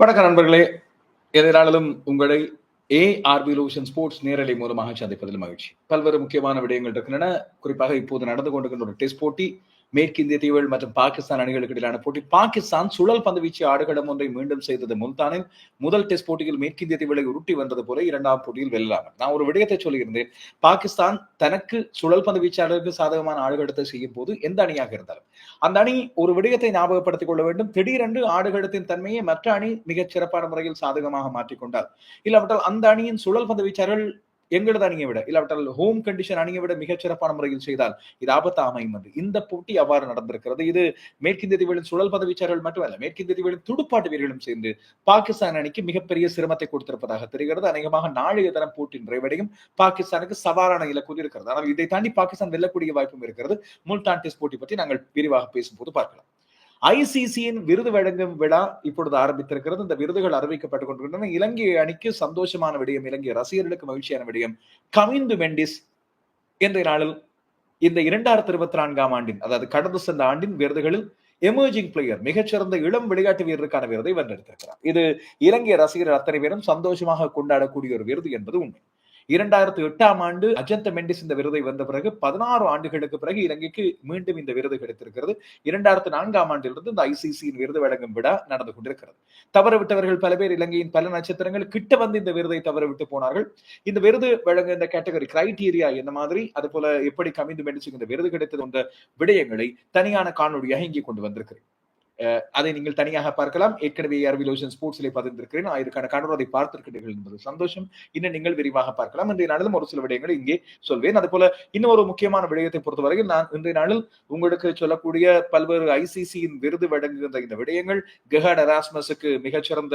வணக்கம் நண்பர்களே. எதிரானாலும் உங்களை ஏ ஆர்பி லூஷன் ஸ்போர்ட்ஸ் நேரலை மூலமாக சந்திப்பதில் மகிழ்ச்சி. பல்வேறு முக்கியமான விடயங்கள் இருக்கின்றன. குறிப்பாக இப்போது நடந்து கொண்டிருக்கின்ற ஒரு டெஸ்ட் போட்டி மேற்கிந்திய தீவுகள் மற்றும் பாகிஸ்தான் அணிகளுக்கு இடையிலான போட்டி. பாகிஸ்தான் சுழல் பந்து வீச்சு ஆடுகளம் ஒன்றை மீண்டும் செய்தது முல்தானில் முதல் டெஸ்ட் போட்டியில் மேற்கிந்திய தீவுகளை உருட்டி வந்தது போல இரண்டாம் போட்டியில் வெல்லலாம். நான் ஒரு விடயத்தை சொல்லியிருந்தேன். பாகிஸ்தான் தனக்கு சுழல் பந்து வீச்சாளருக்கு சாதகமான ஆடுகளத்தை செய்யும் போது எந்த அணியாக இருந்தாலும். அந்த அணி ஒரு விடயத்தை ஞாபகப்படுத்திக் கொள்ள வேண்டும். திடீரென்று ஆடுகளத்தின் தன்மையை மற்ற அணி மிகச் சிறப்பான முறையில் சாதகமாக மாற்றிக்கொண்டார் இல்லாவிட்டால் அந்த அணியின் சுழல் பந்து வீச்சாளர்கள் எங்களது அணியை விட? இல்லாவிட்டால் ஹோம் கண்டிஷன் அணியை விட மிகச்சிறப்பான முறையில் செய்தால் இது ஆபத்து அமையும் என்று. இந்த போட்டி அவ்வாறு நடந்திருக்கிறது. இது மேற்கிந்திய தீவுகளின் சுழல் பந்து மட்டுமல்ல மேற்கிந்திய தீவுகளின் துடுப்பாட்டு வீரர்களும் சேர்ந்து பாகிஸ்தான் அணிக்கு மிகப்பெரிய சிரமத்தை கொடுத்திருப்பதாக தெரிகிறது. அநேகமாக நாளைய தினம் போட்டி நிறைவடையும். பாகிஸ்தானுக்கு சவாலான இலக்கு இருக்கிறது. ஆனால் இதை தாண்டி பாகிஸ்தான் வெல்லக்கூடிய வாய்ப்பும் இருக்கிறது. முல்தான் டெஸ்ட் போட்டி பற்றி நாங்கள் விரிவாக பேசும்போது பார்க்கலாம். ஐசிசியின் விருது வழங்கும் விழா இப்பொழுது ஆரம்பித்திருக்கிறது. இந்த விருதுகள் அறிவிக்கப்பட்டுக் கொண்டிருக்கின்றன. இலங்கை அணிக்கு சந்தோஷமான விடயம் இலங்கை ரசிகர்களுக்கு மகிழ்ச்சியான விடயம் கமிந்து மெண்டிஸ் என்ற நாளில் இந்த இரண்டாயிரத்தி இருபத்தி நான்காம் ஆண்டின் அதாவது கடந்து சென்ற ஆண்டின் விருதுகளில் எமர்ஜிங் பிளேயர் மிகச்சிறந்த இளம் விளையாட்டு வீரருக்கான விருதை வென்றெடுத்திருக்கிறார். இது இலங்கை ரசிகர் அத்தனை பேரும் சந்தோஷமாக கொண்டாடக்கூடிய ஒரு விருது என்பது உண்மை. இரண்டாயிரத்தி எட்டாம் ஆண்டு அஜந்த மெண்டிஸ் இந்த விருதை வந்த பிறகு பதினாறு ஆண்டுகளுக்கு பிறகு இலங்கைக்கு மீண்டும் இந்த விருது கிடைத்திருக்கிறது. இரண்டாயிரத்தி நான்காம் ஆண்டிலிருந்து இந்த ஐசிசியின் விருது வழங்கும் விழா நடந்து கொண்டிருக்கிறது. தவறவிட்டவர்கள் பல பேர் இலங்கையின் பல நட்சத்திரங்கள் கிட்ட வந்து இந்த விருதை தவறவிட்டு போனார்கள். இந்த விருது வழங்க இந்த கேட்டகரி கிரைடீரியா என்ன மாதிரி? அது போல எப்படி கமிந்து மெண்டிஸுக்கு இந்த விருது கிடைத்தது போன்ற விடயங்களை தனியான காணொலியாக இங்கே கொண்டு வந்திருக்கிறேன். அதை நீங்கள் தனியாக பார்க்கலாம். ஏற்கனவே ஆர்விலோஷன் ஸ்போர்ட்ஸ்ல பதிந்திருக்கிறேன். ஆயிரக்கான காணொலி அதை பார்த்திருக்கிறீர்கள் என்பது சந்தோஷம். இன்னும் நீங்கள் விரிவாக பார்க்கலாம். இன்றைய நாளிலும் ஒரு சில விடயங்களை இங்கே சொல்வேன். அது போல இன்னும் ஒரு முக்கியமான விடயத்தை பொறுத்தவரையில் நான் இன்றைய நாளில் உங்களுக்கு சொல்லக்கூடிய பல்வேறு ஐசிசியின் விருது வழங்குகின்ற இந்த விடயங்கள் கெஹாட் அராஸ்மஸுக்கு மிகச்சிறந்த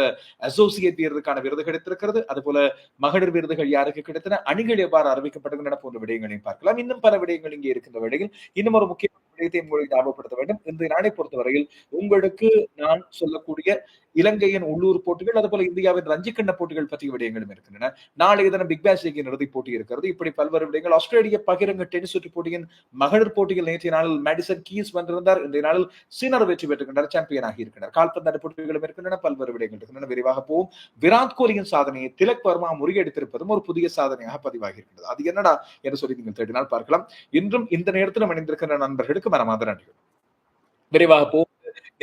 அசோசியேட் வீரருக்கான விருது கிடைத்திருக்கிறது. அதுபோல மகளிர் விருதுகள் யாருக்கு கிடைத்தன? அணிகள் எவ்வாறு அறிவிக்கப்படுகின்றன போன்ற விடயங்களையும் பார்க்கலாம். இன்னும் பல விடயங்கள் இங்கே இருக்கின்ற விடையில் இன்னும் ஒரு முக்கியமான விடயத்தை உங்களுக்கு ஞாபகப்படுத்த வேண்டும். இந்த நாளை பொறுத்தவரையில் உங்களுக்கு நான் சொல்லக்கூடிய இலங்கையின் உள்ளூர் போட்டிகள் அதுபோல இந்தியாவின் ரஞ்சிக்கண்ண போட்டிகள் பற்றிய விடயங்களும் இருக்கின்றன. நாளைய தினம் பிக் பேஷ் லீக்கின் இறுதிப் போட்டி இருக்கிறது. இப்படி பல்வேறு விடயங்கள். ஆஸ்திரேலிய பகிரங்க டென்னிஸ் சுற்று போட்டியின் மகளிர் போட்டியில் நேற்றைய நாளில் மேடிசன் கீஸ் வந்திருந்தார் இன்றைய நாளில் சீனர் வெற்றி பெற்றுகின்றனர் சாம்பியன் ஆகி இருக்கின்றனர் கால்பந்தாட்ட போட்டிகளும் இருக்கின்றன. பல்வேறு விடயங்கள் இருக்கின்றன. விரிவாக போவோம். விராட் கோலியின் சாதனையை திலக் வர்மா முறியடித்திருப்பதும் ஒரு புதிய சாதனையாக பதிவாகி இருக்கிறது அது என்னடா? என்று சொல்லி நீங்கள் தேடினால் பார்க்கலாம். இன்றும் இந்த நேரத்தில் இணைந்திருக்கின்ற நண்பர்களுக்கு மனமாத நன்றிகள் விரைவாக போ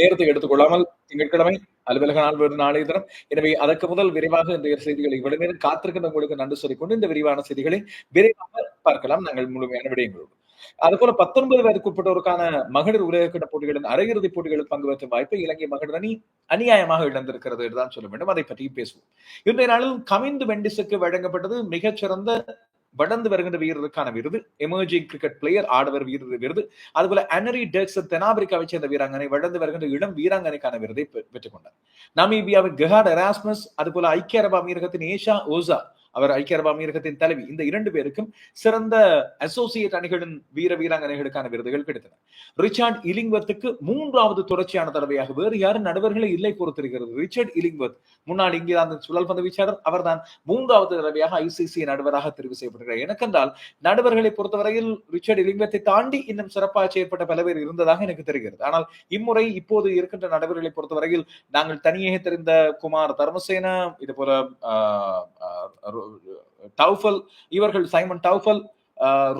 நேரத்தை எடுத்துக்கொள்ளாமல் திங்கட்கிழமை அலுவலக நாள் வேறு நாளைய தினம். எனவே அதற்கு முதல் விரைவாக இந்த செய்திகளை இவ்வளவு நேரம் காத்திருக்கின்ற உங்களுக்கு நன்றி சொல்லிக்கொண்டு இந்த விரிவான செய்திகளை விரைவாக பார்க்கலாம். நாங்கள் முழுமையான விடயங்களோடு அதுபோல பத்தொன்பது வயதுக்குட்பட்டோருக்கான மகளிர் உலகக்கிட்ட போட்டிகளின் அரையிறுதி போட்டிகளில் பங்கு பெற்ற வாய்ப்பை இலங்கை மகளிர் அணி அநியாயமாக இழந்திருக்கிறது என்றுதான் சொல்ல வேண்டும். அதை பற்றியும் பேசுவோம். இன்றைய நாளில் கமிந்து வெண்டிஸுக்கு வழங்கப்பட்டது மிகச்சிறந்த வளர்ந்து வருகின்ற வீரருக்கான விருது எமர்ஜிங் கிரிக்கெட் பிளேயர் ஆடவர் வீரர் விருது அதுபோல அனரி டெக்ஸ் தென்னாப்பிரிக்காவை சேர்ந்த வீராங்கனை வளர்ந்து வருகின்ற இளம் வீராங்கனைக்கான விருதை பெற்றுக் கொண்டார். நமீபியாவின் கெஹாட் எராஸ்மஸ் அதுபோல ஐக்கிய அரபு அமீரகத்தின் ஏஷா ஓசா அவர் ஐக்கிய அரபு அமீரகத்தின் தலைவி. இந்த இரண்டு பேருக்கும் சிறந்த அசோசியேட் அணிகளின் வீர வீராங்கனைகளுக்கான விருதுகள் கிடைத்தன. ரிச்சார்ட் இலிங்வத்துக்கு மூன்றாவது தொடர்ச்சியான தடவையாக வேறு யாரும் நடுவர்களை இல்லை பொறுத்திருக்கிறது ரிச்சர்ட் இலிங்வத் முன்னாள் இங்கிலாந்து சுழல் பந்து வீச்சாளர் அவர்தான் மூன்றாவது தடவையாக ஐசிசி நடுவராக தெரிவு செய்யப்படுகிறார் எனக்கென்றால் நடுவர்களை பொறுத்தவரையில் ரிச்சர்ட் இலிங்வத்தை தாண்டி இன்னும் சிறப்பாக செயற்பட்ட பல பேர் இருந்ததாக எனக்கு தெரிகிறது. ஆனால் இம்முறை இப்போது இருக்கின்ற நடுவர்களை பொறுத்தவரையில் நாங்கள் தனியே தெரிந்த குமார் தர்மசேனா இது போல டவுஃபல் இவர்கள் சைமன் டவுஃபல்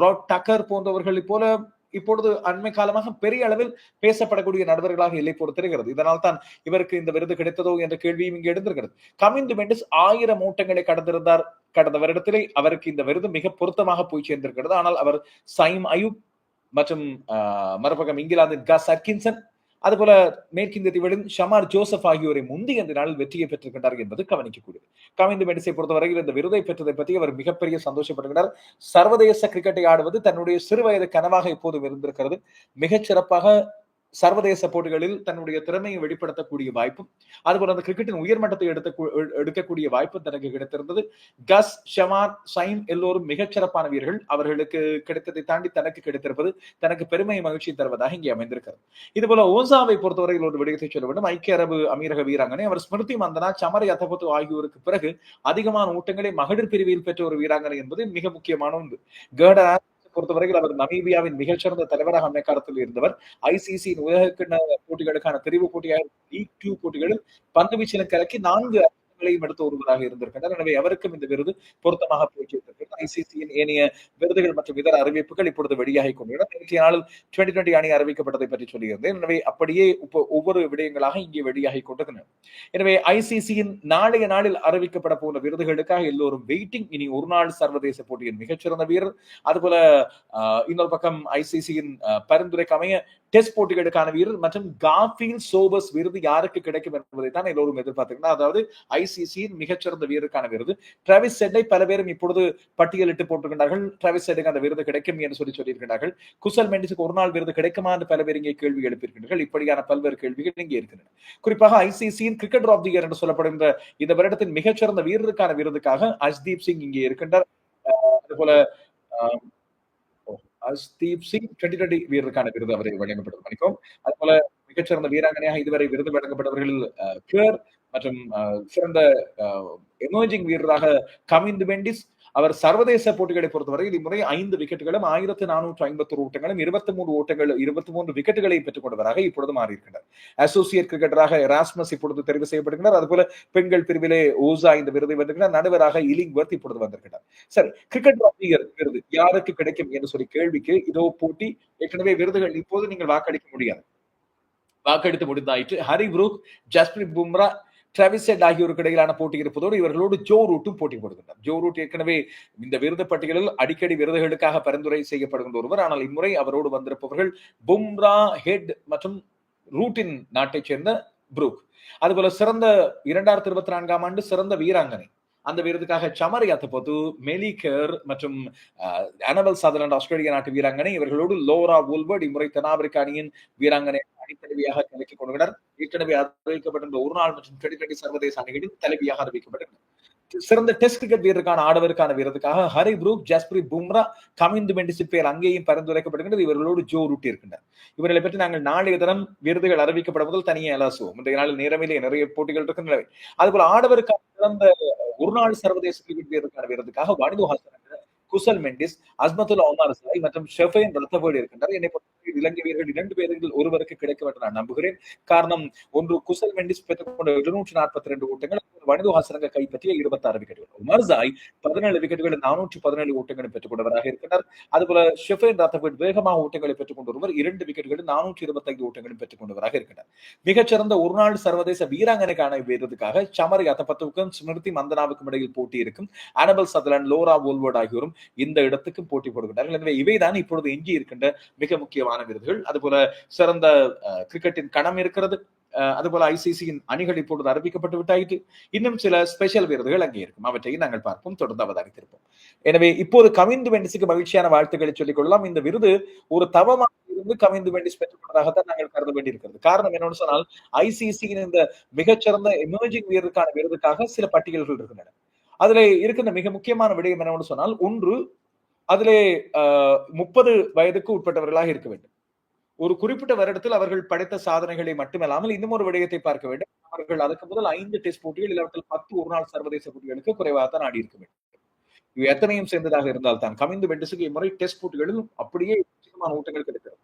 ராட் டக்கர் போன்றவர்கள் போல இப்பொழுது அண்மை காலமாக பெரிய அளவில் பேசப்படக்கூடிய நடுவர்களாக இல்லை பொறுத்திருக்கிறது இதனால் தான் இவருக்கு இந்த விருது கிடைத்ததோ என்ற கேள்வியும் இங்கு எழுந்திருக்கிறது. கமிந்து மெண்டிஸ் ஆயிரம் ஓட்டங்களை கடந்திருந்தார். கடந்த வருடத்திலே அவருக்கு இந்த விருது மிக பொருத்தமாக போய் சேர்ந்திருக்கிறது. ஆனால் அவர் சைம் அயூப் மற்றும் மறுபக்கம் இங்கிலாந்தின் கஸ் அட்கின்சன் அதுபோல மேற்கிந்திய தீவுகளின் ஷமார் ஜோசப் ஆகியோரை முந்தைய இந்த நாளில் வெற்றியை பெற்றிருக்கின்றார் என்பது கவனிக்கக்கூடியது. கவிந்து மெடிசை பொறுத்தவரையில் இந்த விருதை பெற்றதை பற்றி அவர் மிகப்பெரிய சந்தோஷப்படுகிறார். சர்வதேச கிரிக்கெட்டை ஆடுவது தன்னுடைய சிறு வயது கனவாக இப்போதும் இருந்திருக்கிறது. மிகச் சிறப்பாக சர்வதேச போட்டிகளில் தன்னுடைய திறமையை வெளிப்படுத்தக்கூடிய வாய்ப்பும் அதுபோல அந்த கிரிக்கெட்டின் உயர்மட்டத்தை எடுத்த எடுக்கக்கூடிய வாய்ப்பும் தனக்கு கிடைத்திருந்தது. கஸ் ஷமான் சைன் எல்லோரும் மிகச்சிறப்பான வீரர்கள். அவர்களுக்கு கிடைத்ததை தாண்டி தனக்கு கிடைத்திருப்பது தனக்கு பெருமை மகிழ்ச்சி தருவதாக இங்கே அமைந்திருக்கிறது. இது போல ஓசாவை பொறுத்தவரையில் ஒரு விடயத்தை சொல்ல வேண்டும். ஐக்கிய அரபு அமீரக வீராங்கனை அவர் ஸ்மிருதி மந்தனா சமரை அத்தபத்து ஆகியோருக்கு பிறகு அதிகமான ஊட்டங்களை மகளிர் பிரிவில் பெற்ற ஒரு வீராங்கனை என்பது மிக முக்கியமான ஒன்று. கேர்டா பொறுத்தவரையில் அவர் நமீபியாவின் மிகச்சிறந்த தலைவராக அம்மைக்காலத்தில் இருந்தவர். ஐசிசியின் உலகக்கிண்ண போட்டிகளுக்கான தெரிவு போட்டியாக லீக் டூ போட்டிகளில் பந்து வீச்சிலும் கலக்கி நான்கு பதக்கங்களையும் எடுத்த ஒருவராக இருந்திருக்கின்றார். எனவே அவருக்கும் இந்த விருது பொருத்தமாக போய்க்கிருக்கிறது ஐசிசியின் ஏனைய விருதுகள் மற்றும் இதர அறிவிப்புகள் இப்பொழுது வெளியாகி கொண்டுள்ளன நேற்றைய நாளில் டுவெண்டி டுவெண்டி அணி அறிவிக்கப்பட்டதை பற்றி சொல்லியிருந்தேன். எனவே அப்படியே இப்போ ஒவ்வொரு விடயங்களாக இங்கே வெளியாகி கொண்டிருக்கின்றன. எனவே ஐசிசியின் நாளைய நாளில் அறிவிக்கப்பட போன விருதுகளுக்காக எல்லோரும் வெயிட்டிங் இனி ஒரு நாள் சர்வதேச போட்டியின் மிகச்சிறந்த வீரர். அதுபோல இன்னொரு பக்கம் ஐசிசியின் பரிந்துரைக்கு அமைய டெஸ்ட் போட்டிகளுக்கான வீரர் மற்றும் காஃபீல் சோபஸ் விருது யாருக்கு கிடைக்கும் என்பதை தான் எல்லோரும் எதிர்பார்த்திருக்கிறார் அதாவது ஐசிசியின் மிகச்சிறந்த வீரருக்கான விருது. டிராவிஸ் செட்டை பல பேரும் இப்பொழுது பட்டியலிட்டு போட்டிருக்கிறார்கள். டிராவிஸ் செட்டுக்கு அந்த விருது கிடைக்கும் என்று சொல்லி சொல்லியிருக்கிறார்கள். குசல் மெண்டிஸுக்கு ஒரு நாள் விருது கிடைக்குமா என்று பல பேர் இங்கே கேள்வி எழுப்பியிருக்கிறார்கள். இப்படியான பல்வேறு கேள்விகள் இங்கே இருக்கின்றன. குறிப்பாக ஐசிசியின் கிரிக்கெட் ஆஃப் தி இயர் என்று சொல்லப்படுகின்ற இந்த வருடத்தின் மிகச்சிறந்த வீரருக்கான விருதுக்காக அஷ்தீப் சிங் இங்கே இருக்கின்றார். அதுபோல அஸ்தீப் சிங் டுவெண்டி டுவெண்டி வீரருக்கான விருது அவரை வழங்கப்பட்டது. மணிக்கும் அதுபோல மிகச்சிறந்த வீராங்கனையாக இதுவரை விருது வழங்கப்பட்டவர்கள் அஹ், கிளர் மற்றும் சிறந்த எமர்ஜிங் வீரராக கமிந்து மெண்டிஸ் அவர் சர்வதேச போட்டிகளை பொறுத்தவரையில் இம்முறை ஐந்து விக்கெட்டுகளும் ஆயிரத்து நானூற்று ஐம்பத்தொரு ஓட்டங்களும் இருபத்தி மூன்று ஓட்டங்கள் இருபத்தி மூன்று விக்கெட்டுகளை பெற்றுக் கொண்டவராக இப்பொழுது மாறியிருக்கிறார் அசோசியேட் கிரிக்கெட்டராக ராஸ்மஸ் இப்பொழுது தெரிவு செய்யப்படுகிறார் அதுபோல பெண்கள் பிரிவிலே ஓசா இந்த விருதை வந்திருக்கிறார் நடுவராக இலிங்வர்த் இப்பொழுது வந்திருக்கிறார் சரி கிரிக்கெட் ஆஃப் விருது யாருக்கு கிடைக்கும் என்று சொல்லி கேள்விக்கு இதோ போட்டி. ஏற்கனவே விருதுகள் இப்போது நீங்கள் வாக்களிக்க முடியாது. வாக்கெடுத்து முடிந்தாயிற்று. Harry Brook Jasprit Bumrah Travis Head ஆகியோருக்கு இடையிலான போட்டி இருப்பதோடு இவர்களோடு ஜோ ரூட்டும் போட்டி போடுகின்றார் ஜோ ரூட் ஏற்கனவே இந்த விருது பட்டியலில் அடிக்கடி விருதுகளுக்காக பரிந்துரை செய்யப்படுகின்ற ஒருவர். ஆனால் இம்முறை அவரோடு வந்திருப்பவர்கள் பும்ரா ஹெட் மற்றும் ரூட்டின் நாட்டைச் சேர்ந்த புரூக் அதுபோல சிறந்த இரண்டாயிரத்தி இருபத்தி நான்காம் ஆண்டு சிறந்த வீராங்கனை. அந்த விருதுக்காக சமர் யாத்தபோது மெலிகர் மற்றும் அனபல் சதர்லாண்ட் ஆஸ்திரேலிய நாட்டு வீராங்கனை. இவர்களோடு லோரா வுல்பர்ட் இம்முறை தென்னாப்பிரிக்க அணியின் வீராங்கனை அணித்தலைவியாக கலைக்கு கொள்கிறார் ஏற்கனவே அறிவிக்கப்பட்டிருந்த ஒரு நாள் மற்றும் டுவெண்டி டுவெண்டி சர்வதேச அணிகளின் தலைவியாக அறிவிக்கப்பட்டிருக்கிறார் சிறந்த டெஸ்ட் கிரிக்கெட் வீரருக்கான ஆடவருக்கான விருதுக்காக ஹரி புரூக் ஜஸ்பிரி பும்ரா கமிந்து மெண்டிஸ் பேர் அங்கேயும் பரிந்துரைக்கப்படுகின்றது. இவர்களோடு ஜோ ரூட்டி இருக்கின்றனர் இவர்களை பற்றி நாங்கள் நாளைய தினம் விருதுகள் அறிவிக்கப்பட முதல் தனியே அலாசுவோம். இன்றைய நாளில் நேரமிலே நிறைய போட்டிகள் இருக்கின்றன. அதுபோல ஆடவருக்கான சிறந்த ஒரு நாள் சர்வதேச கிரிக்கெட் வீரருக்கான விருதுக்காக வனிது ஹாசன் குசல் மெண்டிஸ் அஸ்மத்துல் ஒமார் சாய் மற்றும் ஷெஃபைன் ரத்தபோடு இருக்கின்றார் என்னை பொறுத்தவரை இலங்கை வீரர்கள் இரண்டு பேர்கள் ஒருவருக்கு கிடைக்கும் நான் நம்புகிறேன். காரணம் ஒன்று குசல் மெண்டிஸ் பெற்றுக்கொண்ட இருநூற்றி நாற்பத்தி ரெண்டு ஓட்டங்கள் வனிது ஹாசனங்க கைப்பற்றிய இருபத்தி ஆறு விக்கெட்டுகள். உமர் சாய் பதினேழு விக்கெட்டுகள் நானூற்றி பதினேழு ஓட்டங்களை பெற்றுக் கொண்டவராக இருக்கிறார் அதுபோல ஷெஃபைன் ரத்தபோட் வேகமாக ஓட்டங்களை பெற்றுக் கொண்ட இரண்டு விக்கெட்டுகள் நானூற்றி இருபத்தி ஐந்து ஓட்டங்களும் பெற்றுக் கொண்டவராக இருக்கிறார் மிகச்சிறந்த ஒரு நாள் சர்வதேச வீராங்கனைக்கான வீரத்துக்காக சமரி அத்தபத்துக்கும் ஸ்மிருதி மந்தனாவுக்கும் இடையில் போட்டி இருக்கும் அனபல் சதலன் லோரா வோல்வர்ட் ஆகியோரும் இந்த இடத்துக்கும் போட்டி போடுகின்றார்கள். எனவே இவைதான் இப்பொழுது எஞ்சி இருக்கின்ற மிக முக்கியமான விருதுகள். அதுபோல சிறந்த கிரிக்கெட்டின் கணம் இருக்கிறது. அதுபோல ஐசிசியின் அணிகள் இப்பொழுது அறிவிக்கப்பட்டு விட்டாயிற்று. இன்னும் சில ஸ்பெஷல் விருதுகள் அங்கே இருக்கும். அவற்றையும் நாங்கள் பார்ப்போம். தொடர்ந்து அவதானித்திருப்போம். எனவே இப்போது கவிந்து வெண்டிஸுக்கு மகிழ்ச்சியான வாழ்த்துக்களை சொல்லிக் கொள்ளலாம் இந்த விருது ஒரு தவமாக இருந்து கவிந்து வெண்டிஸ் பெற்றுக்கொண்டதாகத்தான் நாங்கள் கருத வேண்டியிருக்கிறது. காரணம் என்னன்னு சொன்னால் ஐசிசியின் இந்த மிகச்சிறந்த எமர்ஜிங் வீரருக்கான விருதுக்காக சில பட்டியல்கள் இருக்கின்றன. அதுல இருக்கின்ற மிக முக்கியமான விடயம் என்னவென்று சொன்னால் ஒன்று அதிலே முப்பது வயதுக்கு உட்பட்டவர்களாக இருக்க வேண்டும். ஒரு குறிப்பிட்ட வருடத்தில் அவர்கள் படைத்த சாதனைகளை மட்டுமல்லாமல் இன்னும் ஒரு விடயத்தை பார்க்க வேண்டும். அவர்கள் அதுக்கு முதல் ஐந்து டெஸ்ட் போட்டிகள் இல்லாவற்றில் பத்து ஒரு நாள் சர்வதேச போட்டிகளுக்கு குறைவாகத்தான் ஆடி இருக்க வேண்டும். இவை எத்தனையும் சேர்ந்ததாக இருந்தால் தான். கமிந்து வெண்டிஸுக்கு இம்முறை டெஸ்ட் போட்டிகளிலும் அப்படியே ஊட்டங்கள் கிடைக்கிறது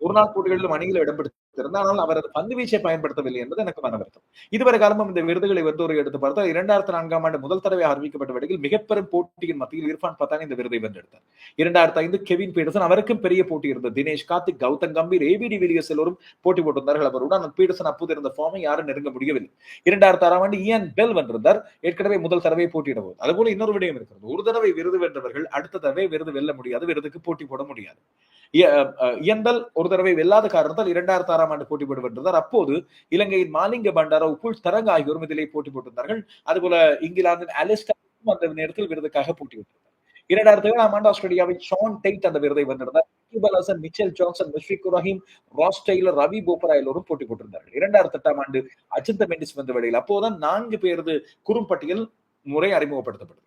ஒரு நாள் போட்டிகளிலும் அணியில் இடம் பிடித்திருந்தால் அவர் அது பந்து வீச்சை பயன்படுத்தவில்லை என்பது எனக்கு மன வருத்தம் இதுவரை காலமும் இந்த விருதுகளை வந்து ஒரு எடுத்து பார்த்தால் இரண்டாயிரத்தி நான்காம் ஆண்டு முதல் தடவை அறிவிக்கப்பட்ட வேளையில் மிகப்பெரும் போட்டியின் மத்தியில் இர்ஃபான் பத்தானி இந்த விருதை வென்றெடுத்தார். இரண்டாயிரத்தி ஐந்து கெவின் பீடர்சன் அவருக்கும் பெரிய போட்டி இருந்தது. தினேஷ் கார்த்திக் கௌதம் கம்பீர் ஏபிடி வில்லியர்ஸ் எல்லோரும் போட்டி போட்டிருந்தார்கள். அவருடன் அந்த பீடர்சன் அப்போது இருந்த ஃபார்மை யாரும் நெருங்க முடியவில்லை. இரண்டாயிரத்தி ஆறாம் ஆண்டு இயன் பெல் வென்றிருந்தார் ஏற்கனவே முதல் தடவை போட்டியிட போது அதுபோல இன்னொரு விடயம் இருக்கிறது. ஒரு தடவை விருது வென்றவர்கள் அடுத்த தடவை விருது வெல்ல முடியாது. விருதுக்கு போட்டி போட முடியாது. இயன் பெல் uh, ஒரு தடவை வெல்லாத காரணத்தால் இரண்டாயிரத்தி ஆறாம் ஆண்டு போட்டி போட்டு வென்றார். அப்போது இலங்கையின் மாலிங்க பண்டாரா உப்புல் தரங்க ஆகியோரும் இதிலே போட்டி போட்டிருந்தார்கள். அதுபோல இங்கிலாந்தின் அலிஸ்டரும் அந்த நேரத்தில் விருதுக்காக போட்டி விட்டிருந்தார். இரண்டாயிரத்தி ஏழாம் ஆண்டு ஆஸ்திரேலியாவின் ஷான் டெய்ட் அந்த விருதை வென்றிருந்தார். Iqbal Hasan Mitchell Johnson Mushfiqur Rahim Ross Taylor Ravi Bopara எல்லோரும் போட்டி போட்டிருந்தார்கள். இரண்டாயிரத்தி எட்டாம் ஆண்டு அஜந்த மெண்டிஸ் வந்த வேளையில் அப்போதான் நான்கு பேரது குறும்பட்டியல் முறை அறிமுகப்படுத்தப்பட்டது.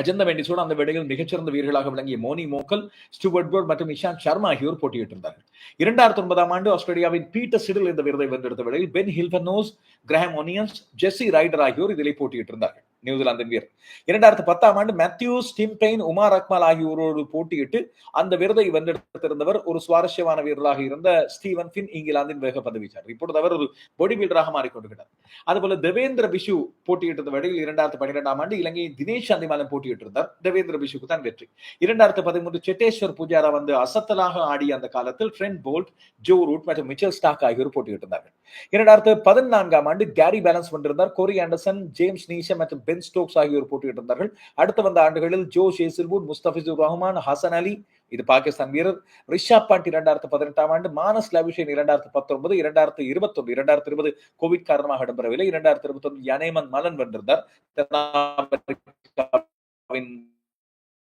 அஜந்த மெண்டிஸோடு அந்த வேளையில் மிகச்சிறந்த வீரர்களாக விளங்கிய மோனி மோக்கல் ஸ்டூவர்ட் போர்ட் மற்றும் இஷாந்த் சர்மா ஆகியோர் போட்டியிட்டிருந்தார்கள். இரண்டாயிரத்தி ஒன்பதாம் ஆண்டு ஆஸ்திரேலியாவின் பீட்டர் சிடில் இந்த விருதை வென்றெடுத்த வேளையில் Ben Hilfenhaus Graham Onions Jesse Ryder ஆகியோர் இதில் போட்டியிட்டிருந்தார்கள். நியூசிலாந்தின் வீரர். இரண்டாயிரத்தி பத்தாம் ஆண்டு மேத்யூஸ் டிம்பெயின் உமார் அக்மால் ஆகியோரோடு போட்டியிட்டு அந்த விருதை வென்றெடுத்திருந்தவர் ஒரு சுவாரஸ்யமான வீரராக இருந்த ஸ்டீவன் பின் இங்கிலாந்தின் வேக பந்து வீச்சார் இப்பொழுது அவர் ஒரு பொடி பில்டராக மாறிக்கொண்டிருக்கிறார். அதுபோல தேவேந்திர பிஷு போட்டியிட்ட வழியில் இரண்டாயிரத்தி பன்னிரெண்டாம் ஆண்டு இலங்கையின் தினேஷ் அந்திமாலன் போட்டியிட்டு இருந்தார் தேவேந்திர பிஷுக்கு தான் வெற்றி. இரண்டாயிரத்தி பதிமூன்று செட்டேஸ்வர் பூஜாரா வந்து அசத்தலாக ஆடிய அந்த காலத்தில் ட்ரெண்ட் போல்ட் ஜோ ரூட் மற்றும் மிச்சல் ஸ்டாக் ஆகியோர் போட்டியிட்டிருந்தார்கள். இரண்டாயிரத்து பதினான்காம் ஆண்டு கேரி பேலன்ஸ் வந்திருந்தார் கோரி ஆண்டர்சன் ஜேம்ஸ் நீஷம் மற்றும் பென் ஸ்டோக்ஸ் ஆகியோர் போட்டியிட்டிருந்தார்கள் அடுத்த வந்த ஆண்டுகளில் ஜோ ஷேசில்வுட் முஸ்தபிசுர் ரஹ்மான் ஹசன் அலி இது பாகிஸ்தான் வீரர். ரிஷாப் பாண்ட் இரண்டாயிரத்து பதினெட்டாம் ஆண்டு மானஸ் லபிஷன் இரண்டாயிரத்து பத்தொன்பது இரண்டாயிரத்து இருபத்தி ஒன்று இரண்டாயிரத்து இருபது கோவிட் காரணமாக இடம்பெறவில்லை. இரண்டாயிரத்து இருபத்தி ஒன்று யனேமன் மலன் வென்றிருந்தார். தென்னாப்பிரிக்காவின்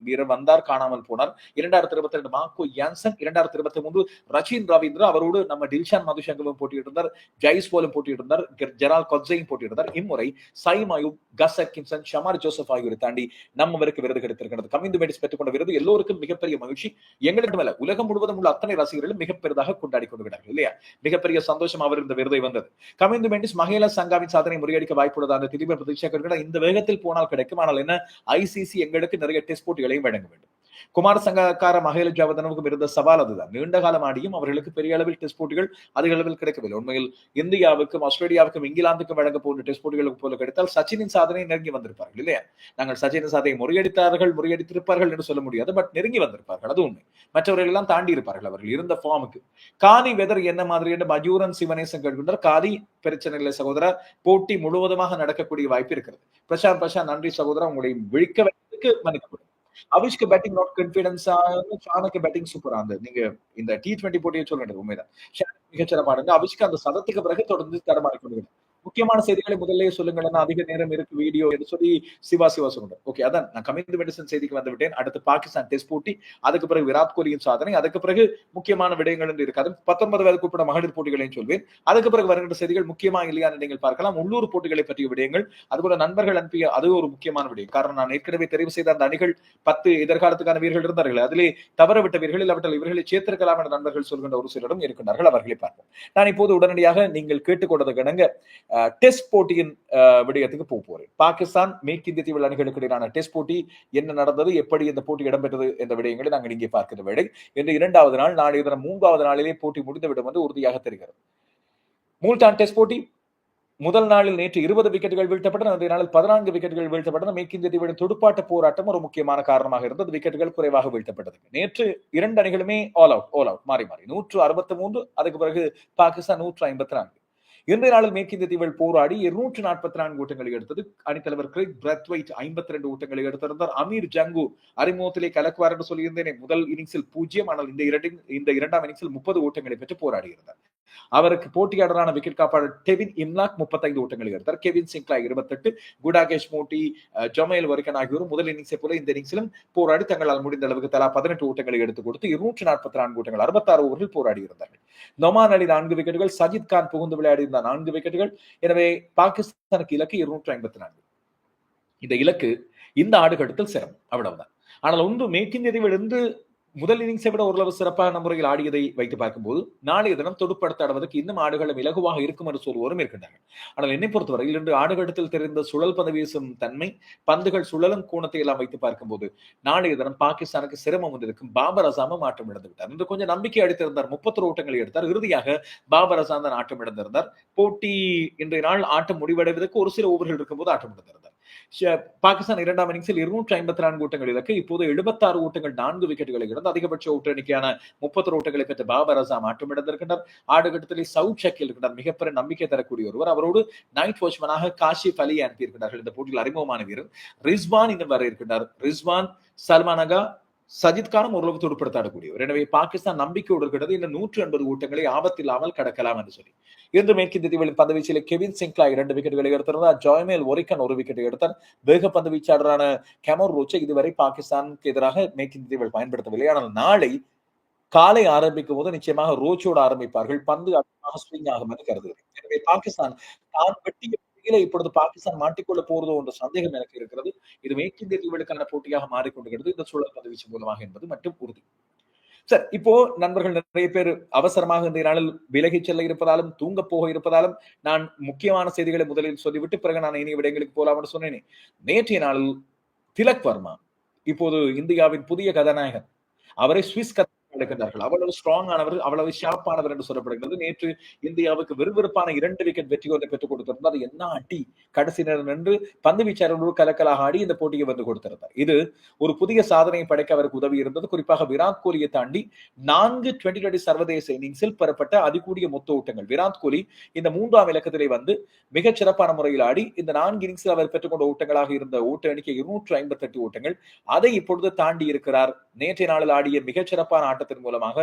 வீரர் வந்தார் காணாமல் போனார். இரண்டாயிரத்தி இருபத்தி ரெண்டு மாக்கோ யான்சன் இரண்டாயிரத்தி இருபத்தி மூன்று ரச்சின் ரவீந்திரா அவரோடு நம்ம டில்ஷான் மதுசங்கமும் போட்டியிட்டிருந்தார் ஜெய்ஸ் போலும் போட்டியிட்டிருந்தார் ஜெரால் கொட்ஸையும் போட்டியிட்டிருந்தார். இம்முறை சைமாயும் கஸ் அட்கின்சன் ஷமார் ஜோசப் ஆகியோரை தாண்டி நம்மவருக்கு விருது கிடைத்திருக்கிறது. கமிந்து மெடிஸ் பெற்றுக்கொண்ட விருது எல்லோருக்கும் மிகப்பெரிய மகிழ்ச்சி. எங்களுக்கு மேல உலகம் முழுவதும் உள்ள அத்தனை ரசிகர்களும் மிகப்பெரிதாக கொண்டாடி கொண்டிருக்கிறார்கள் இல்லையா? மிகப்பெரிய சந்தோஷம் அவர் இந்த விருதை வந்தது. கமிந்து மெண்டிஸ் மகேலா சங்காவின் சாதனை முறியடிக்க வாய்ப்புள்ளது அந்த திடீர் பிரதீட்சா இந்த வேகத்தில் போனால் கிடைக்கும். ஆனால் என்ன? ஐசிசி எங்களுக்கு நிறைய டெஸ்ட் போட்டிகளையும் வழங்க வேண்டும். குமார் சங்கக்கார மகளிர் ஜாவதனவுக்கும் இருந்த சவால் அதுதான். நீண்ட காலம் ஆடியும் அவர்களுக்கு பெரிய அளவில் டெஸ்ட் போட்டிகள் அதிக அளவில் கிடைக்கவில்லை. உண்மையில் இந்தியாவுக்கும் ஆஸ்திரேலியாவுக்கும் இங்கிலாந்துக்கும் வழங்க போன்ற டெஸ்ட் போட்டிகளுக்கு போல கிடைத்தால் சச்சினின் சாதனை நெருங்கி வந்திருப்பார்கள் இல்லையா? நாங்கள் சச்சினின் சாதனை முறியடித்தார்கள் முறியடித்திருப்பார்கள் என்று சொல்ல முடியாது பட் நெருங்கி வந்திருப்பார்கள். அது உண்மை. மற்றவர்கள் எல்லாம் தாண்டி இருப்பார்கள் அவர்கள். இருந்த ஃபார்முக்கு காதி வெதர் என்ன மாதிரி என்று மயூரன் சிவனேசன் கேட்கின்றார். காதி பிரச்சனை இல்லை சகோதரர் போட்டி முழுவதுமாக நடக்கக்கூடிய வாய்ப்பு இருக்கிறது. பிரசாந்த் பிரசாந்த் நன்றி சகோதரர் உங்களை விழிக்க வைக்க மன்னிக்கப்படும் அவிஷ்க்கு பேட்டிங் நாட் கான்பிடன்ஸா ஷானுக்கு பேட்டிங் சூப்பரா இருந்தது. நீங்க இந்த டி டுவெண்ட்டி போட்டியை சொல்ல வேண்டியது உண்மைதான். ஷான் இருந்து அவிஷ்க்கு அந்த சதத்துக்கு பிறகு தொடர்ந்து தரமா இருக்க முடியும் முக்கியமான செய்திகளை முதல்ல சொல்லுங்கள் அதிக நேரம் இருக்கு வீடியோ என்று சொல்லி சிவா சிவா சொல்லுங்க ஓகே அதான் நான் கமிந்து மெடிசன் செய்திக்கு வந்து விட்டேன். அடுத்து பாகிஸ்தான் டெஸ்ட் போட்டி அதுக்கு பிறகு விராட் கோலியின் சாதனை அதுக்கு பிறகு முக்கியமான விடயங்கள் என்று இருக்காது. பத்தொன்பது வயதுக்கு உட்பட மகளிர் போட்டிகளையும் சொல்வேன். அதுக்கு பிறகு வருகின்ற செய்திகள் முக்கியமா இல்லையா நீங்கள் பார்க்கலாம். உள்ளூர் போட்டிகளை பற்றிய விடயங்கள். அதுபோல நண்பர்கள் அனுப்பிய அது ஒரு முக்கியமான விடயம். காரணம் நான் ஏற்கனவே தெரிவு செய்த அந்த அணிகள் பத்து எதிர்காலத்துக்கான வீரர்கள் இருந்தார்கள். அதிலே தவறவிட்ட வீரர்கள் இல்லாவிட்டால் இவர்களை சேர்த்திருக்கலாம் என நண்பர்கள் சொல்கின்ற ஒரு சிலரும் இருக்கின்றார்கள். அவர்களை பார்ப்போம். நான் இப்போது உடனடியாக நீங்கள் கேட்டுக்கொண்டது கிணங்க டெஸ்ட் போட்டியின் விடயத்துக்கு போக போறேன். பாகிஸ்தான் மேற்கிந்திய தீவு அணிகளுக்கு இடையிலான டெஸ்ட் போட்டி என்ன நடந்தது எப்படி இந்த போட்டி இடம்பெற்றது என்ற விடயங்களை நாங்கள் இங்கே பார்க்கிற வேலை இன்று இரண்டாவது நாள் நாளைய தினம் மூன்றாவது நாளிலே போட்டி முடிந்துவிடும் என்று உறுதியாக தெரிகிறது. மூல்டான் டெஸ்ட் போட்டி முதல் நாளில் நேற்று இருபது விக்கெட்டுகள் வீழ்த்தப்பட்டன அதே நாளில் பதினான்கு விக்கெட்டுகள் வீழ்த்தப்பட்டன. மேற்கிந்திய தீவின் துடுப்பாட்ட போராட்டம் ஒரு முக்கியமான காரணமாக இருந்தது விக்கெட்டுகள் குறைவாக வீழ்த்தப்பட்டது. நேற்று இரண்டு அணிகளுமே ஆல் அவுட் ஆல் அவுட் மாறி மாறி. நூற்று அறுபத்தி மூன்று அதுக்கு பிறகு பாகிஸ்தான் நூற்று ஐம்பத்தி நான்கு. இன்றைய நாளில் மேற்கிந்திய தீவில் போராடி இருநூற்று நாற்பத்தி நான்கு ஓட்டங்களை எடுத்தது அணித்தலைவர் கிரிக் பிரத்வைட் ஐம்பத்தி ரெண்டு ஓட்டங்களை எடுத்திருந்தார். அமீர் ஜங்கு அறிமுகத்திலே கலக்குவார் என்று சொல்லியிருந்தேனே. முதல் இன்னிங்ஸில் பூஜ்ஜியம் ஆனால் இந்த இரண்டு இந்த இரண்டாம் இன்னிங்ஸில் முப்பது ஓட்டங்களை பெற்று போராடி இருந்தார் அவருக்கு போட்டியாளரான விக்கெட் காப்பாளர் டெவின் இம்லாக் முப்பத்தைந்து ஓட்டங்களை எடுத்தார். கெவின் சிங்க்லா இருபத்தெட்டு குடாகேஷ் மோட்டி ஜொமைல் வர்கன் ஆகியோரும் முதல் இன்னிங்ஸை போல இந்த இன்னிங்ஸிலும் போராடி தங்களால் முடிந்த அளவுக்கு தலா பதினெட்டு ஓட்டங்களை எடுத்துக் கொடுத்து இருநூற்று நாற்பத்தி நான்கு ஓட்டங்கள் அறுபத்தாறு ஓவர்கள் போராடி இருந்தார்கள். நொமான் அலி நான்கு விக்கெட்டுகள் சஜித் கான் புகுந்து விளையாடி இருந்த நான்கு விக்கெட்டுகள் எனவே பாகிஸ்தானுக்கு இலக்கு இருநூற்று ஐம்பத்தி நான்கு இந்த இலக்கு இந்த ஆடுகட்டத்தில் சிரமம். அவ்வளவுதான். ஆனால் ஒன்று மேற்கிந்திய தீவிலிருந்து முதல் இன்னிங்ஸை விட ஓரளவு சிறப்பான முறையில் ஆடியதை வைத்து பார்க்கும்போது நாளைய தினம் தொடுப்படுத்த ஆடுவதற்கு இன்னும் ஆடுகளும் இலகுவாக இருக்கும் என்று சொல்வோரும் இருக்கின்றனர் ஆனால் என்னை பொறுத்தவரையில் இன்று ஆடுகளத்தில் தெரிந்த சுழல் பந்து வீசும் தன்மை பந்துகள் சுழலும் கோணத்தை எல்லாம் வைத்து பார்க்கும்போது நாளைய தினம் பாகிஸ்தானுக்கு சிரமம் வந்திருக்கும் பாபர் அசாமும் மாற்றம் இழந்து விட்டார் இன்று கொஞ்சம் நம்பிக்கை அடித்திருந்தார் முப்பத்தொரு ஓட்டங்களை எடுத்தார். இறுதியாக பாபர் அசாம் தான் ஆட்டம் இழந்திருந்தார். போட்டி இன்றைய நாள் ஆட்டம் முடிவடைவதற்கு ஒரு சில ஓவர்கள் இருக்கும்போது ஆட்டம் இழந்திருந்தார். பாகிஸ்தான் இரண்டாம் இன்னிங்ஸில் இருநூற்றி ஐம்பத்தி நான்கு ஓட்டங்கள் இலக்கு இப்போது எழுபத்தாறு ஓட்டங்கள் நான்கு விக்கெட்டுகளை இழந்து அதிகபட்ச ஓட்டு எண்ணிக்கையான முப்பத்தொரு ஓட்டுகளை பெற்ற பாபர் அசாம் ஆட்டம் இழந்திருக்கின்றார் ஆடுகட்டத்திலே சவுத் ஷக்கில் இருக்கின்றார் மிகப்பெரிய நம்பிக்கை தரக்கூடிய ஒருவர் அவரோடு நைட் வாட்ச்மேனாக காஷிப் அலி அனுப்பியிருக்கிறார்கள் இந்த போட்டியில் அறிமுகமான வீரர். ரிஸ்வான் இன்னும் வர இருக்கின்றார். ரிஸ்வான் சல்மானகா சஜித் கானும் ஓரளவு துடுப்படுத்தாடக்கூடியவர். எனவே பாகிஸ்தான் நம்பிக்கையோடு இருக்கிறது. இந்த நூற்று எண்பது ஓட்டங்களை ஆபத்தில்லாமல் கடக்கலாம் என்று சொல்லி. இன்று மேற்கிந்திய தீவின் பந்து வீச்சில் கெவின் சிங்க்லா இரண்டு விக்கெட்டுகளை எடுத்திருந்தார். ஜாய்மேல் ஒரிக்கன் ஒரு விக்கெட்டை எடுத்தார். வேக பந்து வீச்சாளரான கெமர் ரோச்சை இதுவரை பாகிஸ்தானுக்கு எதிராக மேற்கிந்திய தீவில் பயன்படுத்தவில்லை. ஆனால் நாளை காலை ஆரம்பிக்கும் போது நிச்சயமாக ரோச்சோடு ஆரம்பிப்பார்கள். பந்து அதிகமாக ஸ்விங் ஆகும் என்று கருதுகிறேன். எனவே பாகிஸ்தான் தான் வெட்டிய போட்டியில இப்பொழுது பாகிஸ்தான் மாட்டிக்கொள்ள போறதோ என்ற சந்தேகம் எனக்கு இருக்கிறது. இது மேற்கு இந்திய தீவுகளுக்கான போட்டியாக மாறிக்கொண்டிருக்கிறது. இந்த சூழல் பதவிச்சு மூலமாக என்பது மட்டும் உறுதி. சார் இப்போ நண்பர்கள் நிறைய பேர் அவசரமாக இந்த நாளில் விலகி செல்ல இருப்பதாலும் தூங்க போக இருப்பதாலும் நான் முக்கியமான செய்திகளை முதலில் சொல்லிவிட்டு பிறகு நான் இனி விடயங்களுக்கு போலாம்னு சொன்னேனே. நேற்றைய நாளில் திலக் வர்மா இப்போது இந்தியாவின் புதிய கதாநாயகன் அவரை சுவிஸ் கதை அவ்வளவு ஸ்ட்ராங் ஆனவர் அவ்வளவு ஷார்ப்பானவர் என்று சொல்லப்படுகிறது. நேற்று இந்தியாவுக்கு விறுவிறுப்பான இரண்டு விக்கெட் வெற்றி ஒன்றை பெற்றுக் கொடுத்திருந்தார். என்ன அடி! கடைசி நேரம் நின்று பந்து வீச்சாளர்களோடு கலக்கலாக ஆடி இந்த போட்டியை வந்து கொடுத்திருந்தார். இது ஒரு புதிய சாதனையை படைக்க அவருக்கு உதவி இருந்தது. குறிப்பாக விராட் கோலியை தாண்டி நான்கு டுவெண்டி டுவெண்டி சர்வதேச இன்னிங்ஸில் பெறப்பட்ட அதிகூடிய மொத்த ஓட்டங்கள். விராட் கோலி இந்த மூன்றாம் இலக்கத்திலே வந்து மிகச் சிறப்பான முறையில் ஆடி இந்த நான்கு இன்னிங்ஸில் அவர் பெற்றுக்கொண்ட ஓட்டங்களாக இருந்த ஓட்ட எண்ணிக்கை இருநூற்று ஐம்பத்தி எட்டு ஓட்டங்கள். அதை இப்பொழுது தாண்டி இருக்கிறார். நேற்றைய நாளில் ஆடிய மிகச் சிறப்பான ஆட்டத்தை ஆட்டத்தின் மூலமாக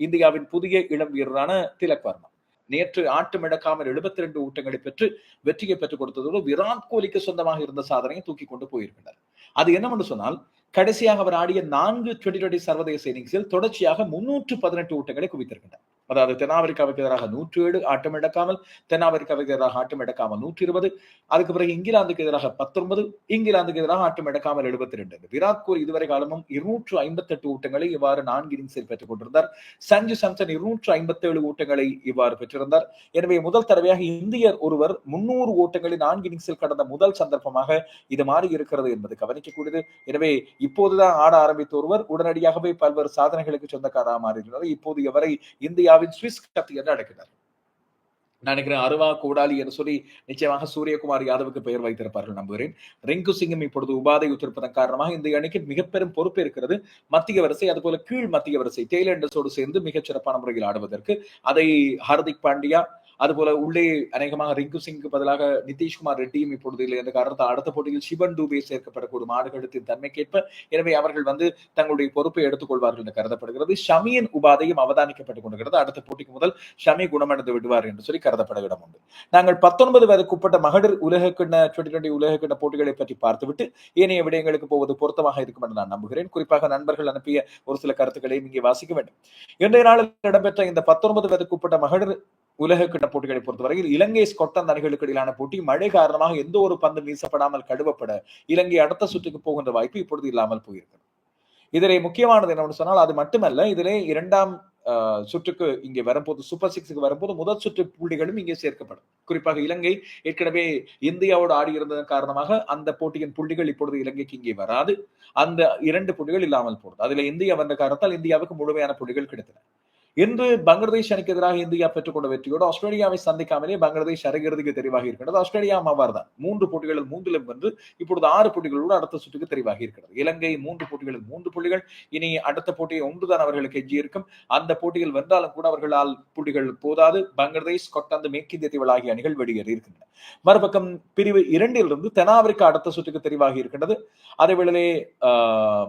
இந்தியாவின் புதிய இளம் வீரரான திலக் வர்மா. நேற்று ஆட்டம் இழக்காமல் எழுபத்தி ரெண்டு ஊட்டங்களை பெற்று வெற்றியை பெற்றுக் கொடுத்ததோடு விராட் கோலிக்கு சொந்தமாக இருந்த சாதனையை தூக்கி கொண்டு போயிருக்கின்றார் அது என்னவென்று சொன்னால் கடைசியாக அவர் ஆடிய நான்கு டுவெண்டி டுவெண்டி சர்வதேச இன்னிங்ஸில் தொடர்ச்சியாக முன்னூற்று பதினெட்டு ஓட்டங்களை குவித்திருக்கின்றார். அதாவது தென்னாப்பிரிக்காவுக்கு எதிராக நூற்றி ஏழு ஆட்டம் இழக்காமல் தென்னாப்பிரிக்காவுக்கு எதிராக ஆட்டம் இழக்காமல் நூற்றி இருபது அதுக்கு பிறகு இங்கிலாந்துக்கு எதிராக பத்தொன்பது இங்கிலாந்துக்கு எதிராக ஆட்டம் இழக்காமல் எழுபத்தி ரெண்டு விராட் கோலி இதுவரை காலமும் இருநூற்று ஐம்பத்தெட்டு ஊட்டங்களை இவ்வாறு நான்கு இன்னிங்ஸில் பெற்றுக் கொண்டிருந்தார். சஞ்சு சாம்சன் இருநூற்று ஐம்பத்தேழு ஊட்டங்களை இவ்வாறு பெற்றிருந்தார். எனவே முதல் தடவையாக இந்தியர் ஒருவர் முன்னூறு ஓட்டங்களை நான்கு இன்னிங்ஸில் கடந்த முதல் சந்தர்ப்பமாக இது மாறி இருக்கிறது என்பது கவனிக்கக்கூடியது. எனவே இப்போதுதான் ஆட ஆரம்பித்த ஒருவர் உடனடியாகவே பல்வேறு சாதனைகளுக்கு சொந்தக்காரராக மாறியுள்ளார் இப்போது இவரை இந்தியாவின் சுவிஸ் கத்தி என்று அழைக்கிறார். நான் நினைக்கிறேன் அருவா கோடாலி என்று சொல்லி நிச்சயமாக சூரியகுமார் யாதவுக்கு பெயர் வைத்திருப்பார்கள் நம்புகிறேன். ரிங்கு சிங்கும் இப்பொழுது உபாதை உத்திருப்பதன் காரணமாக இந்த அணிக்கு மிக பெரும் பொறுப்பு இருக்கிறது. மத்திய வரிசை அதுபோல கீழ் மத்திய வரிசை டெய்லண்டர்ஸோடு சேர்ந்து மிகச் சிறப்பான முறையில் ஆடுவதற்கு. அதை ஹார்திக் பாண்டியா அதுபோல உள்ளே அநேகமாக ரிங்கு சிங்க்கு பதிலாக நிதிஷ்குமார் ரெட்டியும் இப்பொழுது இல்லை. என்ற காரணத்தால் அடுத்த போட்டியில் சிவன் டூபே சேர்க்கப்படக்கூடும் ஆடுகளத்தின் தன்மைக்கேற்ப. எனவே அவர்கள் வந்து தங்களுடைய பொறுப்பை எடுத்துக்கொள்வார்கள் என்று கருதப்படுகிறது. ஷமியின் உபாதையும் அவதானிக்கப்பட்டுக் கொண்டிருக்கிறது. அடுத்த போட்டிக்கு முதல் ஷமி குணமடைந்து விடுவார் என்று சொல்லி கருதப்பட இடம் உண்டு. நாங்கள் பத்தொன்பது வயதுக்குட்பட்ட மகளிர் உலக கிண்ண டுவெண்டி டுவெண்டி உலக கிண்ண போட்டிகளை பற்றி பார்த்துவிட்டு ஏனைய விடயங்களுக்கு போவது பொருத்தமாக இருக்கும் என்று நான் நம்புகிறேன். குறிப்பாக நண்பர்கள் அனுப்பிய ஒரு சில கருத்துக்களையும் இங்கே வாசிக்க வேண்டும். இன்றைய நாளில் இடம்பெற்ற இந்த பத்தொன்பது வயதுக்குட்பட்ட மகளிர் உலக போட்டிகளை பொறுத்தவரையில் இலங்கை ஸ்கொட்லாந்து அணிகளுக்கு இடையிலான போட்டி மழை காரணமாக எந்த ஒரு பந்து வீசப்படாமல் கழுவப்பட இலங்கை அடுத்த சுற்றுக்கு போகின்ற வாய்ப்பு இப்பொழுது இல்லாமல் போயிருக்கிறது. இதிலே முக்கியமானது என்னவென்று சொன்னால் அது மட்டுமல்ல இதிலே இரண்டாம் சுற்றுக்கு இங்கே வரும்போது சூப்பர் சிக்ஸுக்கு வரும்போது முதல் சுற்று புள்ளிகளும் இங்கே சேர்க்கப்படும். குறிப்பாக இலங்கை ஏற்கனவே இந்தியாவோடு ஆடி இருந்ததன் காரணமாக அந்த போட்டியின் புள்ளிகள் இப்பொழுது இலங்கைக்கு இங்கே வராது. அந்த இரண்டு புள்ளிகள் இல்லாமல் போடுது அதுல இந்தியா வந்த காரணத்தால் இந்தியாவுக்கு முழுமையான புள்ளிகள் கிடைத்தன. இன்று பங்களாதேஷ் அணிக்கு எதிராக இந்தியா பெற்றுக்கொண்ட வெற்றியோடு ஆஸ்திரேலியாவை சந்திக்காமலே பங்களாதேஷ் அரையிறுதிக்கு தெரிவாகி இருக்கிறது. ஆஸ்திரேலியா அவ்வாறு தான் மூன்று போட்டிகளில் மூன்றிலும் வென்று இப்பொழுது ஆறு போட்டிகளோடு அடுத்த சுற்றுக்கு தெரிவாகி இருக்கிறது. இலங்கை மூன்று போட்டிகளில் மூன்று புள்ளிகள் இனி அடுத்த போட்டியை ஒன்றுதான் அவர்களுக்கு எஞ்சி இருக்கும். அந்த போட்டியில் வென்றாலும் கூட அவர்களால் புள்ளிகள் போதாது. பங்களாதேஷ் கொட்டந்து மேற்கிந்திய தீவுகள் ஆகிய அணிகள் வெளியேறி இருக்கின்றன. மறுபக்கம் பிரிவு இரண்டிலிருந்து தென்னாப்பிரிக்கா அடுத்த சுற்றுக்கு தெரிவாகி இருக்கின்றது. அதே வேளையிலே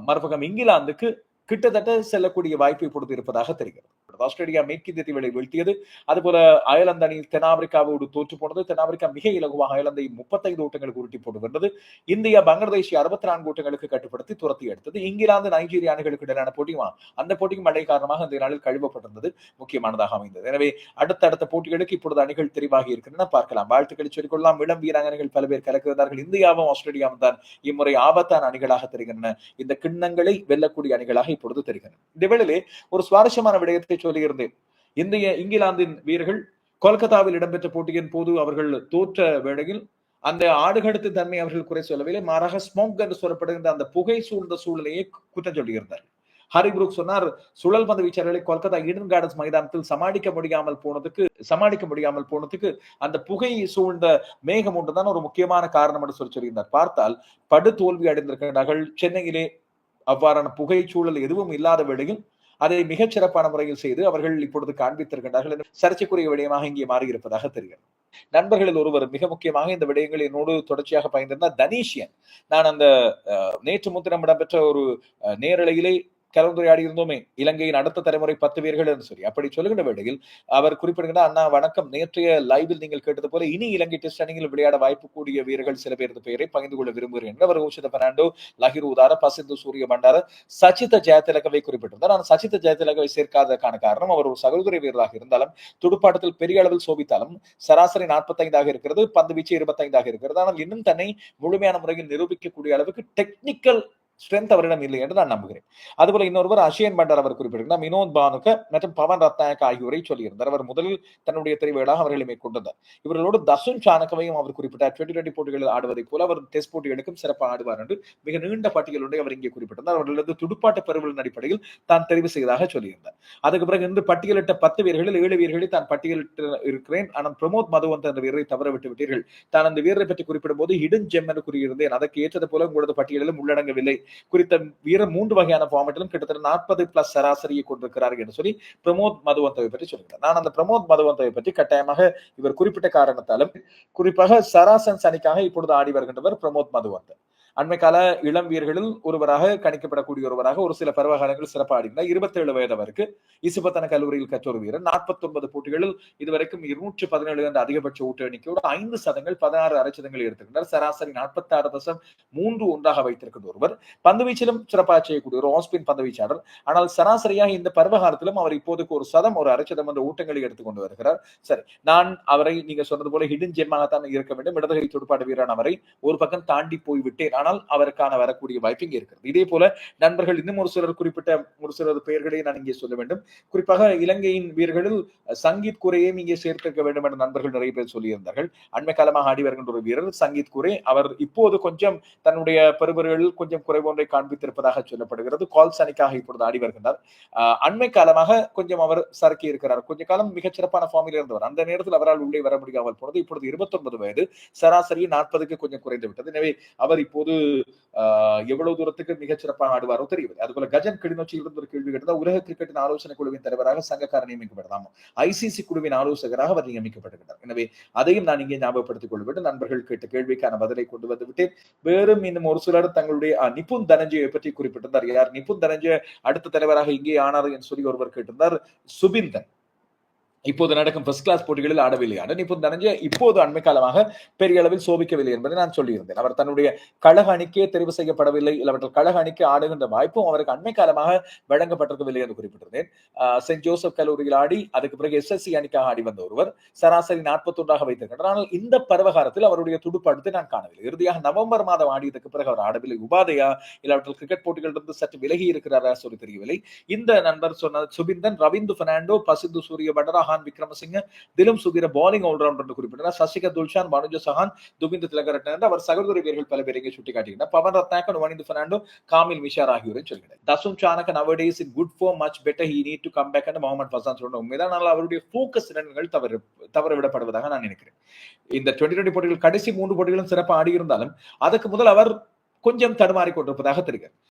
மறுபக்கம் இங்கிலாந்துக்கு கிட்டத்தட்ட செல்லக்கூடிய வாய்ப்பை கொடுத்து இருப்பதாக தெரிகிறது ஆஸ்திரேலியா மேற்கிந்திய தீவுகளை வீழ்த்தியது. அதுபோல அயர்லாந்து அணி தென்னாப்பிரிக்காவோடு தோற்று போனது. தென்னாப்பிரிக்கா மிக இலகுவாக அயர்லாந்தை முப்பத்தைந்து ஓட்டங்களுக்கு உருட்டி போட்டு வென்றது. இந்தியா பங்களாதேஷை அறுபத்தி நான்கு ஓட்டங்களுக்கு கட்டுப்படுத்தி துரத்தி எடுத்தது. இங்கிலாந்து நைஜீரியா அணிகளுக்கு இடையிலான போட்டியுமா அந்த போட்டியும் மழை காரணமாக அந்த நாளில் கழுவப்பட்டிருந்தது. முக்கியமானதாக அமைந்தது. எனவே அடுத்தடுத்த போட்டிகளுக்கு இப்பொழுது அணிகள் தெரிவாகி இருக்கின்றன. பார்க்கலாம். வாழ்த்துக்களை சொல்லிக்கொள்ளலாம் இளம் வீராங்கனைகள் பல பேர் கலக்கிறார்கள் இந்தியாவும் ஆஸ்திரேலியாவும் தான் இம்முறை ஆபத்தான அணிகளாக தெரிகின்றன. இந்த கிண்ணங்களை வெல்லக்கூடிய அணிகளாக இப்பொழுது தெரிகின்றன இந்த வேளையிலே ஒரு சுவாரஸ்யமான விடயத்தை சொல்லியிருந்தேன். இந்திய இங்கிலாந்தின் வீரர்கள் கொல்கத்தாவில் இடம்பெற்ற போட்டியின் போது அவர்கள் தோற்ற வேளையில் அந்த ஆடுகடுத்து தன்மை அவர்கள் குறை சொல்லவில்லை. மாறாக ஸ்மோக் என்று சொல்லப்படுகின்ற அந்த புகை சூழ்ந்த சூழ்நிலையை குற்றம் சொல்லியிருந்தார்கள் ஹரிபுரூக் சொன்னார் சுழல் பந்து வீச்சாளர்களை கொல்கத்தா ஈடன் கார்டன்ஸ் மைதானத்தில் சமாளிக்க முடியாமல் போனதுக்கு சமாளிக்க முடியாமல் போனதுக்கு அந்த புகை சூழ்ந்த மேகம் ஒன்றுதான் ஒரு முக்கியமான காரணம் என்று சொல்லி சொல்லியிருந்தார். பார்த்தால் படு தோல்வி அடைந்திருக்கிறார்கள் சென்னையிலே அவ்வாறான புகை சூழல் எதுவும் இல்லாத வேளையில் அதை மிகச் சிறப்பான முறையில் செய்து அவர்கள் இப்பொழுது காண்பித்திருக்கின்றார்கள் சர்ச்சைக்குரிய விடயமாக இங்கே மாறியிருப்பதாக தெரிகிறது. நண்பர்களில் ஒருவர் மிக முக்கியமாக இந்த விடயங்கள் என்னோடு தொடர்ச்சியாக பயந்திருந்தார் தனீஷியன். நான் அந்த நேற்று முத்திரம் இடம்பெற்ற ஒரு நேரலையிலே கலந்துரையாடி இருந்தோமே இலங்கையின் அடுத்த தலைமுறை பத்து வீரர்கள் என்று சொல்லி. அப்படி சொல்லுகின்ற வேளையில் அவர் குறிப்பிடுகிறார் அண்ணா வணக்கம். நேற்றைய லைவில் நீங்கள் கேட்டது போல இனி இலங்கை டெஸ்ட் அணியில் விளையாட வாய்ப்பு கூடிய வீரர்கள் சில பேரது பெயரை பகிர்ந்து கொள்ள விரும்புகிறேன் அவர் உஷித பெர்னாண்டோ லஹிர் உதார பசிந்து சூரிய பண்டார சச்சித ஜெயதிலகவை குறிப்பிட்டிருந்தார். ஆனால் சச்சித ஜெயதிலகவை சேர்க்காததற்கான காரணம் அவர் ஒரு சகோதரி வீரராக இருந்தாலும் துடுப்பாட்டத்தில் பெரிய அளவில் சோபித்தாலும் சராசரி நாற்பத்தைந்தாக இருக்கிறது பந்து வீச்சு இருபத்தைந்தாக இருக்கிறது. ஆனால் இன்னும் தன்னை முழுமையான முறையில் நிரூபிக்கக்கூடிய அளவுக்கு டெக்னிக்கல் ஸ்ட்ரென்த் அவரிடம் இல்லை என்று நான் நம்புகிறேன். அதுபோல இன்னொருவர் அஷியன் பண்டார் அவர் குறிப்பிட்டிருந்தார் வினோத் பானுக்க மற்றும் பவன் ரத்னாயக் ஆகியோரை சொல்லியிருந்தார். அவர் முதலில் தன்னுடைய தெரிவுகளாக அவர்களை மேற்கொண்டிருந்தார் இவர்களோடு தசுன் சாணக்கவையும் அவர் குறிப்பிட்டார். டுவெண்டி டுவெண்டி போட்டிகளில் ஆடுவதைப் போல அவர் டெஸ்ட் போட்டிகளுக்கும் சிறப்பாக ஆடுவார் என்று மிக நீண்ட பட்டியலுடைய அவர் இங்கே குறிப்பிட்டிருந்தார். அவர்களது துடுப்பாட்ட பெறுவலின் அடிப்படையில் தான் தெரிவு செய்ததாக சொல்லியிருந்தார். அதுக்கு பிறகு இன்று பட்டியலிட்ட பத்து வீரர்களில் ஏழு வீரர்களை தான் பட்டியலிட்டு இருக்கிறேன். ஆனால் பிரமோத் மதுவந்த் என்ற வீரரை தவற விட்டு விட்டீர்கள். தான் அந்த வீரரை பற்றி குறிப்பிடும் போது ஹிடன் ஜெம் என்று கூறியிருந்தேன். அதற்கு ஏற்றது போல உங்களது பட்டியலிலும் உள்ளடங்கவில்லை. குறித்த வீரர் மூன்று வகையான ஃபார்மேட்டிலும் கிட்டத்தட்ட நாற்பது பிளஸ் சராசரியை கொண்டிருக்கிறார் என்று சொல்லி பிரமோத் மதுவந்தவை பற்றி சொல்கிறார். நான் அந்த பிரமோத் மதுவந்தவை பற்றி கட்டாயமாக இவர் குறிப்பிட்ட காரணத்தாலும் குறிப்பாக சராசன் சனிக்காக இப்பொழுது ஆடி வருகின்றவர் பிரமோத் மதுவந்தன். அண்மை கால இளம் வீரர்களில் ஒருவராக கணிக்கப்படக்கூடிய ஒருவராக ஒரு சில பருவகாலங்கள் சிறப்பாடினார் இருபத்தி ஏழு வயது அவருக்கு இசுபத்தன கல்லூரியில் கற்றொரு வீரர். நாற்பத்தி ஒன்பது போட்டிகளில் இதுவரைக்கும் இருநூற்று பதினேழு என்ற அதிகபட்ச ஊட்ட எண்ணிக்கையோடு ஐந்து சதங்கள் பதினாறு அரைச்சதங்கள் எடுத்திருக்கிறார். சராசரி நாற்பத்தி ஆறு தசம் மூன்று ஒன்றாக வைத்திருக்கின்ற ஒருவர். பந்து வீச்சிலும் சிறப்பாக செய்யக்கூடிய ஒரு ஆஸ்பின் பந்துவீச்சாளர் ஆனால் சராசரியாக இந்த பருவகாலத்திலும் அவர் இப்போதுக்கு ஒரு சதம் ஒரு அரைச்சதம் என்ற ஊட்டங்களை எடுத்துக்கொண்டு வருகிறார். சரி நான் அவரை நீங்க சொன்னது போல ஹிடன் ஜெம்மாகத்தான் இருக்க வேண்டும். இடதுகை துடுப்பாட்டு வீரரான அவரை ஒரு பக்கம் தாண்டி போய்விட்டேன். ஆனால் அவருக்கான வரக்கூடிய வாய்ப்பு இங்கே இருக்கிறது. இதே போல நண்பர்கள் இன்னும் ஒரு சிலர் குறிப்பிட்ட ஒரு சிலர் பெயர்களை நான் இங்கே சொல்ல வேண்டும். குறிப்பாக இலங்கையின் வீரர்களில் சங்கீத் குறையையும் இங்கே சேர்த்திருக்க வேண்டும் என்ற நண்பர்கள் நிறைய பேர் சொல்லியிருந்தார்கள். அண்மை காலமாக ஆடி வருகின்ற ஒரு வீரர் சங்கீத் குரே அவர் இப்போது கொஞ்சம் தன்னுடைய பெறுபர்களில் கொஞ்சம் குறைவொன்றை காண்பித்திருப்பதாக சொல்லப்படுகிறது. கால் சனிக்காக இப்பொழுது ஆடி வருகின்றார். அண்மை காலமாக கொஞ்சம் அவர் சறுக்கி இருக்கிறார். கொஞ்ச காலம் மிகச் சிறப்பான ஃபார்மில் இருந்தவர். அந்த நேரத்தில் அவரால் உள்ளே வர முடியாமல் போனது. இப்பொழுது இருபத்தி ஒன்பது வயது. சராசரி நாற்பதுக்கு கொஞ்சம் குறைந்து விட்டது எனவே அவர் இப்போது எவ்வளவு தூரத்துக்கு மிகச்சிறப்பாக ஆடுவாரோ தெரியவில்லை. அதுபோல கஜன் கிளிநொச்சியில் இருந்து ஒரு கேள்வி கேட்டதா உலக கிரிக்கெட்டின் ஆலோசனை குழுவின் தலைவராக சங்கக்காரர் நியமிக்கப்படலாம் ஐசிசி குழுவின் ஆலோசகராக அவர் நியமிக்கப்படுகிறார் எனவே அதையும் நான் இங்கே ஞாபகப்படுத்திக் கொள்ள வேண்டும் நண்பர்கள் கேட்ட கேள்விக்கான பதிலை கொண்டு வந்து விட்டேன். வேறும் இன்னும் ஒரு சிலர் தங்களுடைய நிபுன் தனஞ்சயை பற்றி குறிப்பிட்டிருந்தார். யார்? நிபுன் தனஞ்சய அடுத்த தலைவராக இங்கே ஆனார் என்று சொல்லி ஒருவர் கேட்டிருந்தார். சுபிந்தன். இப்போது நடக்கும் ஃபர்ஸ்ட் கிளாஸ் போட்டிகளில் ஆடவில்லை. ஆனால் இப்போ நனைஞ்ச இப்போது அண்மை காலமாக பெரிய அளவில் சோபிக்கவில்லை என்பதை நான் சொல்லியிருந்தேன். அவர் தன்னுடைய கழக அணிக்கே தெரிவு செய்யப்படவில்லை இல்லாவற்றால் கழக அணிக்கு ஆடுகின்ற வாய்ப்பும் அவருக்கு அண்மை காலமாக வழங்கப்பட்டிருக்கவில்லை என்று குறிப்பிட்டிருந்தேன். சென்ட் ஜோசப் கல்லூரியில் ஆடி அதுக்கு பிறகு எஸ்எஸ்சி அணிக்காக ஆடி வந்த ஒருவர் சராசரி நாற்பத்தி ஒன்றாக ஆனால் இந்த பருவகாலத்தில் அவருடைய துடுப்பாட்டத்தை நான் காணவில்லை. இறுதியாக நவம்பர் மாதம் ஆடியதுக்கு பிறகு அவர் ஆடவில்லை. உபாதையா இல்லாவற்றால் கிரிக்கெட் போட்டிகளிலிருந்து சற்று விலகி இருக்கிறாரா சொல்லி தெரியவில்லை. இந்த நண்பர் சொன்ன சுபிந்தன் ரவிந்து பெர்னாண்டோ பசிந்து சூரிய பண்டராக சஹான் விக்ரமசிங்க திலும் சுகிர பாலிங் ஆல்ரவுண்டர் என்று குறிப்பிட்டார் சசிகா துல்ஷான் மனுஜ சஹான் துபிந்த திலகரட்ன அவர் சகோதரி வீரர்கள் பல பேரை சுட்டிக்காட்டுகின்றனர் பவன் ரத்னாக்கன் வனிந்து பெர்னாண்டோ காமில் மிஷார் ஆகியோரும் சொல்கிறார். Dasun Shanaka nowadays in good for much better he need to come back and Muhammad Fasan சொன்ன உண்மைதான் ஆனால் அவருடைய போக்கஸ் இடங்கள் தவறு தவறவிடப்படுவதாக நான் நினைக்கிறேன். இந்த டுவெண்டி டுவெண்டி போட்டிகள் கடைசி மூன்று போட்டிகளும் சிறப்பாக ஆடியிருந்தாலும் அதுக்கு முதல் அவர் கொஞ்சம் தடுமாறி கொண்டிருப்பதாக தெரிகிறது.